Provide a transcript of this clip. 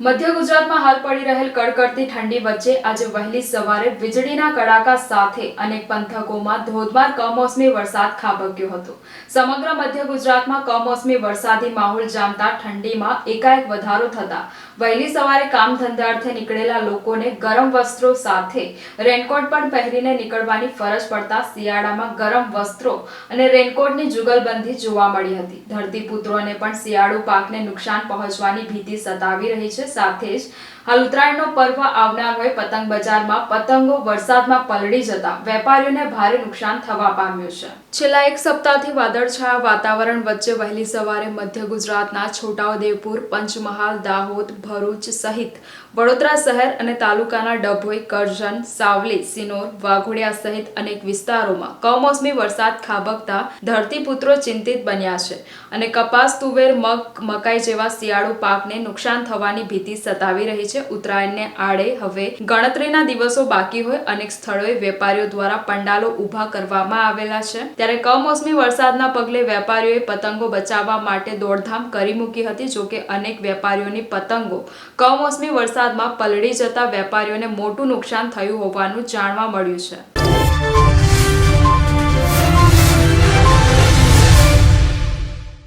મધ્ય ગુજરાતમાં હાલ પડી રહેલ કડકડતી ઠંડી વચ્ચે આજે વહેલી સવારે વીજળીના કડાકા સાથે અનેક પંથકોમાં ધોધમાર કમોસમી વરસાદ ખાબક્યો હતો. સમગ્ર મધ્ય ગુજરાતમાં કમોસમી વરસાદી માહોલ જામતા ઠંડીમાં એકાએક વધારો થતા વહેલી સવારે કામ ધંધાર્થે નીકળેલા લોકોને ગરમ વસ્ત્રો સાથે રેનકોટ પણ પહેરીને નીકળવાની ફરજ પડતા શિયાળામાં ગરમ વસ્ત્રો અને રેનકોટની જુગલબંધી જોવા મળી હતી. ધરતીપુત્રોને પણ શિયાળુ પાકને નુકસાન પહોંચવાની ભીતિ સતાવી રહી છે. સાથે જ હાલ ઉત્તરાયણનો પર્વ આવનાર હોય પતંગ બજારમાં પતંગો વરસાદમાં પલળી જતા વેપારીઓને ભારે નુકસાન થવા પામ્યું છે. છેલ્લા એક સપ્તાહથી વાદળછાયા વાતાવરણ વચ્ચે વહેલી સવારે મધ્ય ગુજરાતના છોટાઉદેપુર, પંચમહાલ, દાહોદ ભરૂચ સહિત વડોદરા શહેર અને તાલુકાના ડભોઈ, કરજણ, સાવલી, સિનોર, વાઘોડિયા સહિત અનેક વિસ્તારોમાં કમોસમી વરસાદ ખાબકતા ધરતીપુત્રો ચિંતિત બન્યા છે અને કપાસ, તુવેર, મગ, મકાઈ જેવા શિયાળુ પાકને નુકસાન થવાની ભીતિ સતાવી રહી છે. ઉત્તરાયણને આડે હવે ગણતરીના દિવસો બાકી હોય અનેક સ્થળોએ વેપારીઓ દ્વારા પંડાલો ઊભા કરવામાં આવેલા છે. ત્યારે કમોસમી વરસાદના પગલે વેપારીઓએ પતંગો બચાવવા માટે દોડધામ કરી મૂકી હતી, જોકે અનેક વેપારીઓની પતંગો કમોસમી વરસાદમાં પલળી જતા વેપારીઓને મોટું નુકસાન થયું હોવાનું જાણવા મળ્યું છે.